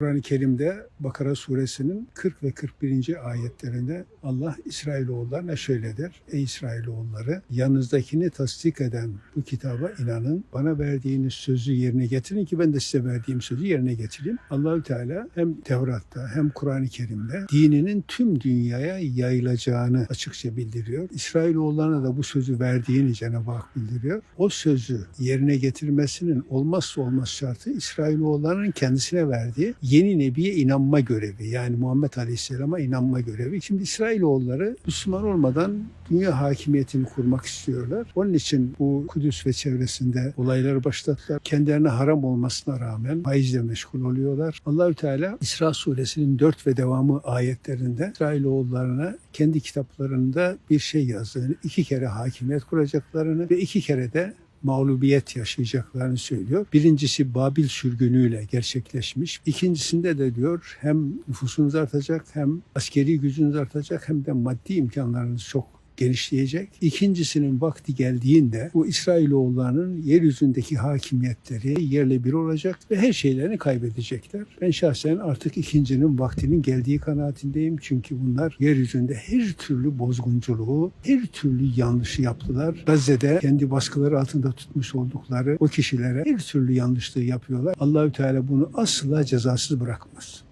Kur'an-ı Kerim'de Bakara suresinin 40 ve 41. ayetlerinde Allah İsrailoğullarına şöyle der. Ey İsrailoğulları yanınızdakini tasdik eden bu kitaba inanın. Bana verdiğiniz sözü yerine getirin ki ben de size verdiğim sözü yerine getireyim. Allahü Teala hem Tevrat'ta hem Kur'an-ı Kerim'de dininin tüm dünyaya yayılacağını açıkça bildiriyor. İsrailoğullarına da bu sözü verdiğini Cenab-ı Hak bildiriyor. O sözü yerine getirmesinin olmazsa olmaz şartı İsrailoğullarının kendisine verdiği yeni nebiye inanma görevi. Yani Muhammed Aleyhisselam'a inanma görevi. Şimdi İsrailoğulları Müslüman olmadan dünya hakimiyetini kurmak istiyorlar. Onun için bu Kudüs ve çevresinde olayları başlattılar. Kendilerine haram olmasına rağmen faizle meşgul oluyorlar. Allahü Teala İsra suresinin 4 ve devamı ayetlerinde İsrailoğullarına kendi kitaplarında bir şey yazdığını, iki kere hakimiyet kuracaklarını ve iki kere de mağlubiyet yaşayacaklarını söylüyor. Birincisi Babil sürgünüyle gerçekleşmiş. İkincisinde de diyor hem nüfusunuz artacak hem askeri gücünüz artacak hem de maddi imkanlarınız çok genişleyecek. İkincisinin vakti geldiğinde bu İsrailoğullarının yeryüzündeki hakimiyetleri yerle bir olacak ve her şeylerini kaybedecekler. Ben şahsen artık ikincinin vaktinin geldiği kanaatindeyim. Çünkü bunlar yeryüzünde her türlü bozgunculuğu, her türlü yanlışı yaptılar. Gazze'de kendi baskıları altında tutmuş oldukları o kişilere her türlü yanlışlığı yapıyorlar. Allahü Teala bunu asla cezasız bırakmaz.